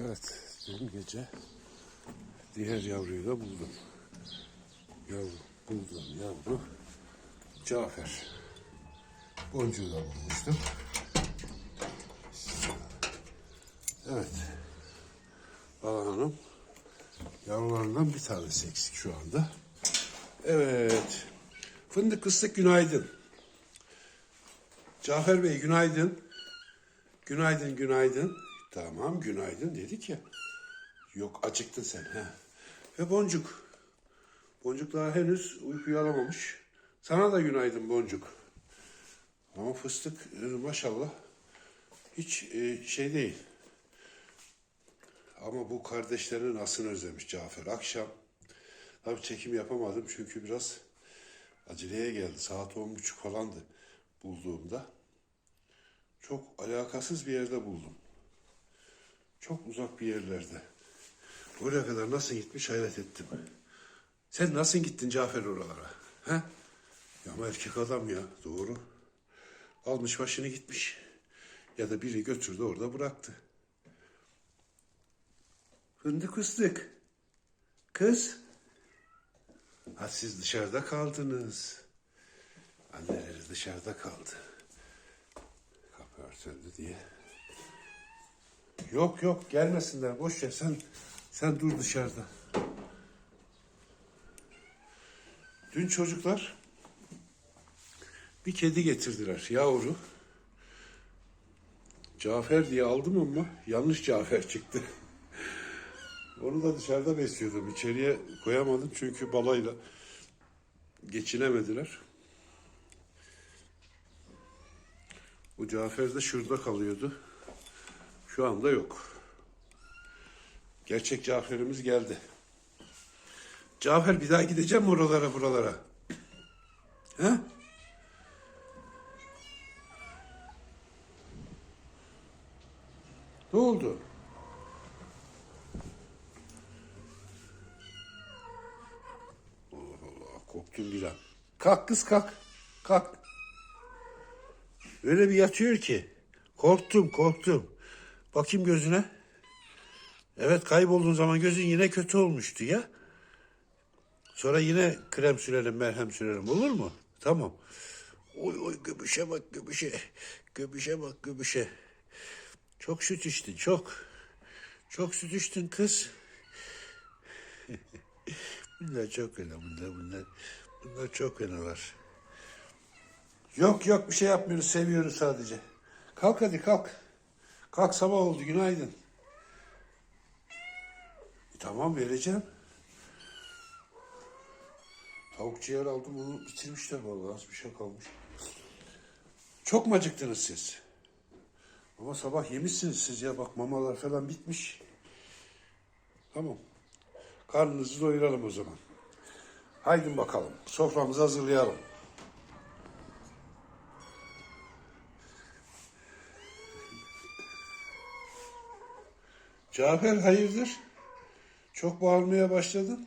Evet, dün gece diğer yavruyu da buldum. Yavru, buldum yavru. Cafer. Boncuğu da bulmuştum. Evet. Bala Hanım yavrularından bir tanesi eksik şu anda. Evet. Fındık kıstık günaydın. Cafer Bey günaydın. Günaydın, günaydın. Tamam, günaydın dedik ya. Yok, acıktın sen. He. Ve Boncuk. Boncuk daha henüz uykuyu alamamış. Sana da günaydın Boncuk. Ama fıstık e, maşallah hiç e, şey değil. Ama bu kardeşlerinin nasıl özlemiş Cafer. Akşam tabii çekim yapamadım çünkü biraz aceleye geldi. Saat on buçuk falandı bulduğumda. Çok alakasız bir yerde buldum. Çok uzak bir yerlerde. Oraya kadar nasıl gitmiş hayret ettim. Sen nasıl gittin Cafer oralara? He? Ya ama erkek adam ya doğru. Almış başını gitmiş. Ya da biri götürdü orada bıraktı. Fındık fıstık. Kız. Ha siz dışarıda kaldınız. Anneleri dışarıda kaldı. Kapı örtüldü diye. Yok yok gelmesinler boş ver sen sen dur dışarıda. Dün çocuklar bir kedi getirdiler yavru. Cafer diye aldım ama yanlış Cafer çıktı. Onu da dışarıda besliyordum. İçeriye koyamadım çünkü balayla geçinemediler. Bu Cafer de şurada kalıyordu. Şu anda yok. Gerçek Cafer'imiz geldi. Cafer bir daha gideceğim oralara buralara? He? Ne oldu? Allah Allah korktum bir an. Kalk kız kalk. Kalk. Öyle bir yatıyor ki. Korktum korktum. Bakayım gözüne. Evet kaybolduğun zaman gözün yine kötü olmuştu ya. Sonra yine krem sürelim, merhem sürelim olur mu? Tamam. Oy oy göbüşe bak göbüşe. Göbüşe bak göbüşe. Çok süt içtin çok. Çok süt içtin kız. bunlar çok fena bunlar bunlar. Bunlar çok fenalar. Yok yok bir şey yapmıyoruz seviyoruz sadece. Kalk hadi kalk. Kalk sabah oldu günaydın. E, tamam vereceğim. Tavuk ciğer aldım onu bitirmişler vallahi az bir şey kalmış. Çok mu acıktınız siz? Ama sabah yemişsiniz siz ya bak mamalar falan bitmiş. Tamam. Karnınızı doyuralım o zaman. Haydi bakalım soframızı hazırlayalım. Cafer hayırdır? Çok bağırmaya başladın.